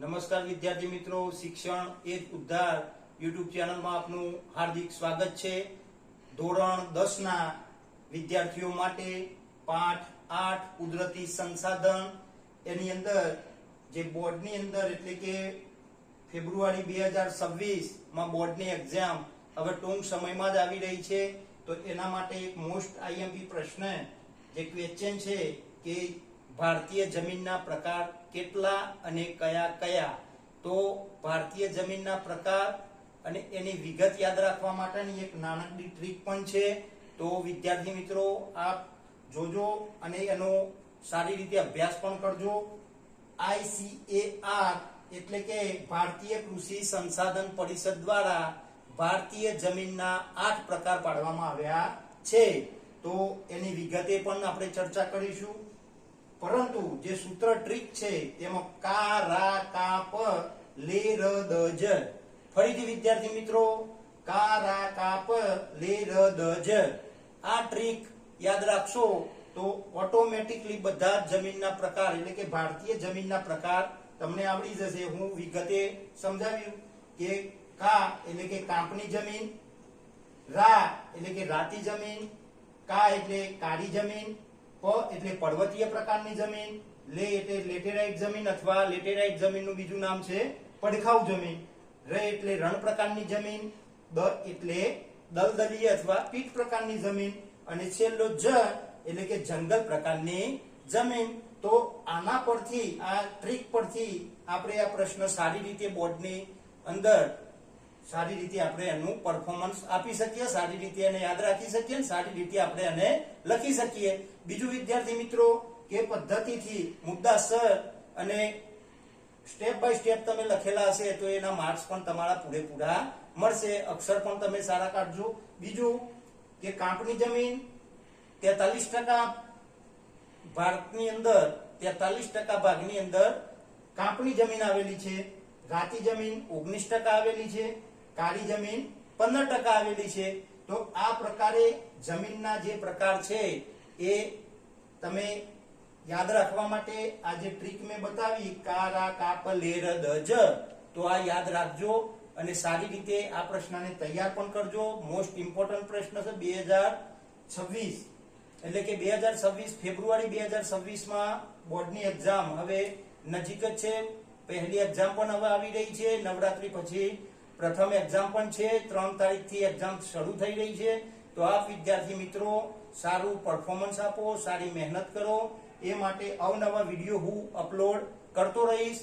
નમસ્કાર વિદ્યાર્થી મિત્રો, શિક્ષણ એ ઉદ્ધાર યુટ્યુબ ચેનલમાં આપનું હાર્દિક સ્વાગત છે. ધોરણ દસ ના વિદ્યાર્થીઓ માટે પાઠ આઠ કુદરતી સંસાધન. એની અંદર જે બોર્ડની અંદર, એટલે કે ફેબ્રુઆરી બે હજાર છવ્વીસમાં બોર્ડની એક્ઝામ હવે ટૂંક સમયમાં જ આવી રહી છે. તો એના માટે એક મોસ્ટ આઈએમપી પ્રશ્ન જે ક્વેશ્ચન છે કે ભારતીય જમીનના પ્રકાર કેટલા અને કયા કયા? તો ભારતીય જમીનના પ્રકાર અને એની વિગત યાદ રાખવા માટેની એક નાનકડી ટ્રીક પણ છે. તો વિદ્યાર્થી મિત્રો, આપ જોજો અને એનો સારી રીતે અભ્યાસ પણ કરજો. આઈસીએઆર એટલે કે ભારતીય કૃષિ સંસાધન પરિષદ દ્વારા ભારતીય જમીનના આઠ પ્રકાર પાડવામાં આવ્યા છે. તો એની વિગતે પણ આપણે ચર્ચા કરીશું. પરંતુ જે સૂત્ર ટ્રીક છે, તેમાં કા રા કા પ લે ર દ જ ફરીથી વિદ્યાર્થી મિત્રો કા રા કા પ લે ર દ જ આ ટ્રીક યાદ રાખશો તો ઓટોમેટિકલી બધા જ જમીનના પ્રકાર, એટલે કે ભારતીય જમીનના પ્રકાર તમને આવડી જશે. હું વિગતે સમજાવ્યું કે કા એટલે કે કાંપની જમીન, રા એટલે કે રાતી જમીન, કા એટલે કાળી જમીન પ એટલે પર્વતીય પ્રકારની જમીન, લે એટલે લેટેરાઇટ જમીન અથવા લેટેરાઇટ જમીનનું બીજું નામ છે પડખાઉ જમીન. ર એટલે રણ પ્રકારની જમીન, દ એટલે દલદલીય અથવા પીઠ પ્રકારની જમીન અને છેલ્લો જ એટલે કે જંગલ પ્રકારની જમીન. તો આના પરથી, આ ટ્રીક પરથી આપણે આ પ્રશ્ન સારી રીતે બોર્ડની અંદર સારી રીતે આપણે એનું પરફોર્મન્સ આપી શકીએ, સારી રીતે એને યાદ રાખી શકીએ અને સારી રીતે આપણે એને લખી શકીએ. બીજું વિદ્યાર્થી મિત્રો, કે પદ્ધતિથી મુદ્દાસર અને સ્ટેપ બાય સ્ટેપ તમે લખેલા હશે તો એના માર્ક્સ પણ તમારા પૂરેપૂરા મળશે. અક્ષર પણ તમે સારા કાઢજો. બીજું કે કાંપની જમીન તેતાલીસ ટકા ભારતની અંદર, તેતાલીસ ટકા ભાગની અંદર કાંપની જમીન આવેલી છે. રાતી જમીન ઓગણીસ ટકા આવેલી છે. કાળી જમીન પંદર ટકા આવેલી છે. તો આ પ્રકારે જમીનના જે પ્રકાર છે એ તમે યાદ રાખવા માટે આ જે ટ્રીક મેં બતાવી, કારા કાપ લેર પ લે ર દ જ તો આ યાદ રાખજો અને સારી રીતે આ પ્રશ્નને તૈયાર પણ કરજો. મોસ્ટ ઇમ્પોર્ટન્ટ પ્રશ્ન છે બે હજાર છવ્વીસ. એટલે કે બે હજાર છવ્વીસ ફેબ્રુઆરી બે હજાર છવ્વીસમાં બોર્ડની એક્ઝામ હવે નજીક જ છે. પહેલી એક્ઝામ પણ હવે આવી રહી છે. નવરાત્રી પછી પ્રથમ એક્ઝામ પણ છે, ત્રણ તારીખથી એક્ઝામ શરૂ થઈ રહી છે. તો આપ વિદ્યાર્થી મિત્રો, સારું પરફોર્મન્સ આપો, સારી મહેનત કરો. એ માટે અવનવા વીડિયો હું અપલોડ કરતો રહીશ.